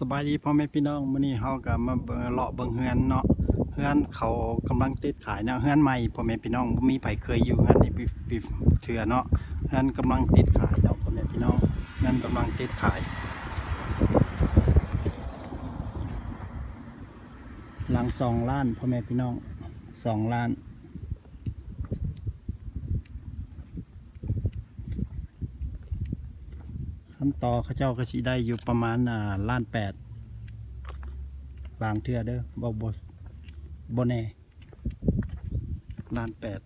สบายดีพ่อแม่พี่น้องมื้อนี้เฮาก็มาเบิ่งเลาะเบิ่งเฮือนเนาะเฮือนเขากำลังติดขายเนาะเฮือนใหม่พ่อแม่พี่น้องบ่มีไผเคยอยู่เฮือนนี้ปีปีเทื่อเนาะเฮือนกำลังติดขายเนาะพ่อแม่พี่น้องเฮือนกำลังติดขาย หลังสองล้านพ่อแม่พี่น้องสองล้าน คำต่อเขาเจ้าก็สิได้อยู่ประมาณอ่าล้านแปดบางเทื่อเด้อบ่บ่บ่แน่ล้านแปด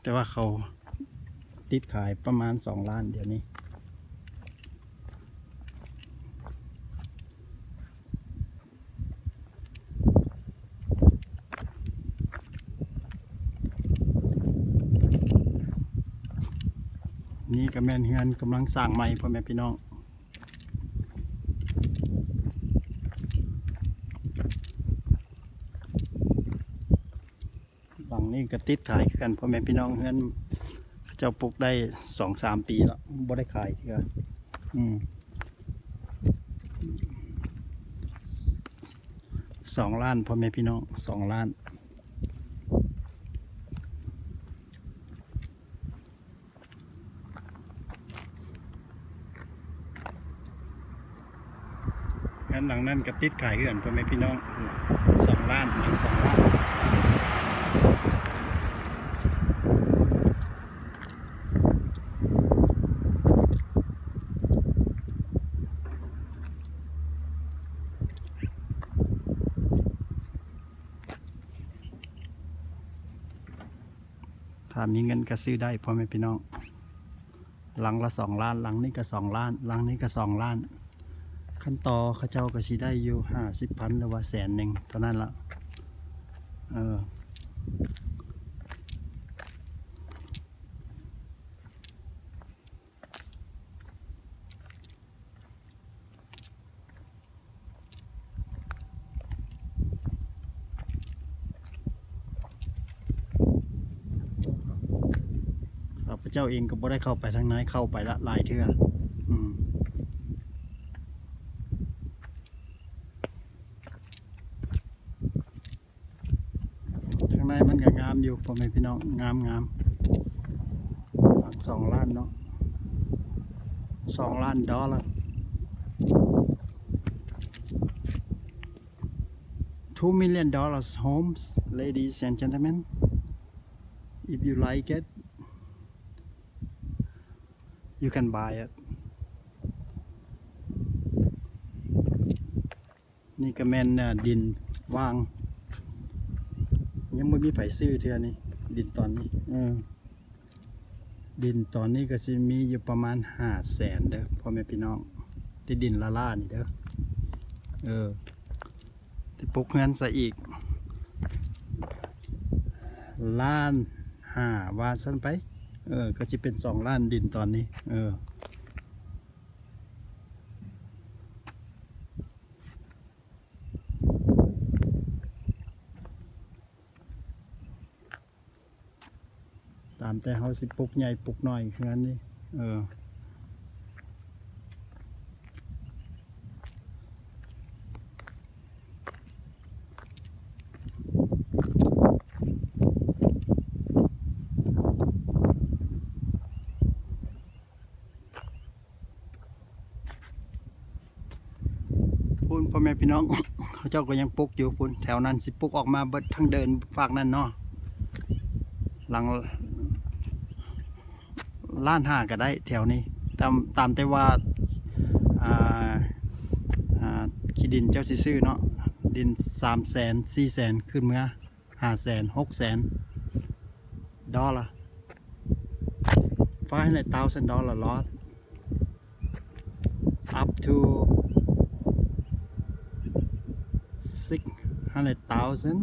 แต่ว่าเขาติดขายประมาณสองล้านเดี๋ยวนี้ นี่ก็แม่นเฮือนกำลังสร้างใหม่พ่อแม่พี่น้องหลังนี้ก็ติดขายกันพ่อแม่พี่น้องเฮือนเจ้าปลูกได้สองสามปีแล้วบ่ได้ขายเถื่ออืมสองล้านพ่อแม่พี่น้องสองล้าน งั้นหลังนั้นก็ติดขายเกือนพ่อแม่พี่น้องสองล้านถึงสองล้านถ้ามีเงินก็ซื้อได้พ่อแม่พี่น้องหลังละสองล้าน หลังนี้ก็สองล้าน หลังนี้ก็สองล้าน ขั้นต่อเขาเจ้าก็สิได้อยู่ห้าสิบพันหรือว่าแสนหนึ่งเท่านั้นละเออข้าพเจ้าเองก็บ่ได้เข้าไปทางไหนเข้าไปละลายเทื่ออืม ข้างในมันก็งาม อยู่พ่อแม่พี่น้องงามงามสองล้านเนาะสองล้านดอลลาร์ two million dollars homes ladies and gentlemen if you like it you can buy it นี่ก็แม่นน่ะดินว่าง ยังไม่มีไผซื้อเทื่อนี้ดินตอนนี้เออดินตอนนี้ก็สิมีอยู่ประมาณห้าแสนเด้อพ่อแม่พี่น้อง ที่ดินละล่านี่เด้อเออที่ปลูกเงินซะอีกล้านห้าว่าซั่นไป เออ ก็จะเป็นสองล้านดินตอนนี้ เออ แต่เฮาสิปลูกใหญ่ปลูกน้อยคือกันนี่เออพุ่นพ่อแม่พี่น้อง เขาเจ้าก็ยังปลูกอยู่พุ่นแถวนั้นสิปลูกออกมาเบิดทั้งเดินฝากนั่นเนาะหลัง ล้านห้าก็ได้แถวนี้ ตามตามแต่ว่าขี้ดินเจ้าซื้อเนาะดินสามแสนสี่แสนขึ้นเมื่อห้าแสนหกแสนดอลลาร์ five hundred thousand dollar lot up to six hundred thousand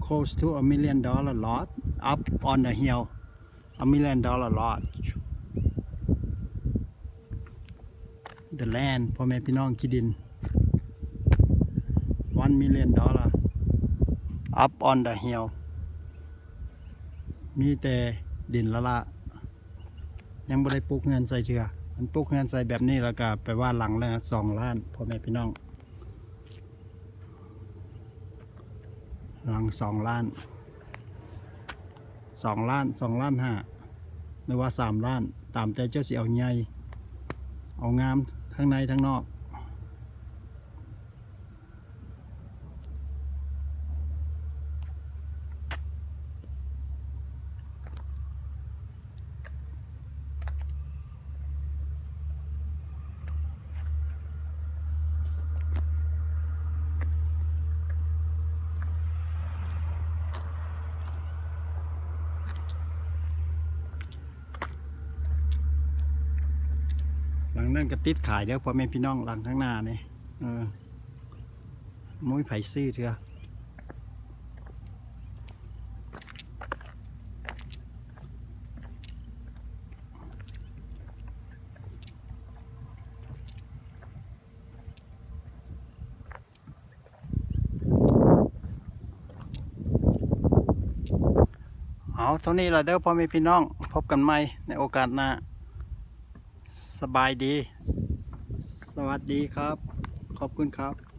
close to a million dollar lot up on the hill a million dollar lot the land พ่อแม่พี่น้องคิดดิน one million dollar up on the hill มีแต่ดินละละ ยังบ่ได้ปลูกเงินใส่เชือมันปลูกเงินใส่แบบนี้แล้วก็ไปว่าหลังแล้วสองล้านพ่อแม่พี่น้อง หลังสองล้านสองล้านสองล้านห้าหรือว่าสามล้าน ตามแต่เจ้าสิเอาใหญ่เอางาม ทั้งในทั้งนอก นั่นก็ติดขายเด้อพ่อแม่พี่น้องหลังข้างหน้านี่เออมุ้ยไผซื้อเถอะเอาเท่านี้ละเด้อพ่อแม่พี่น้อง พบกันใหม่ในโอกาสหน้า สบายดี สวัสดีครับ ขอบคุณครับ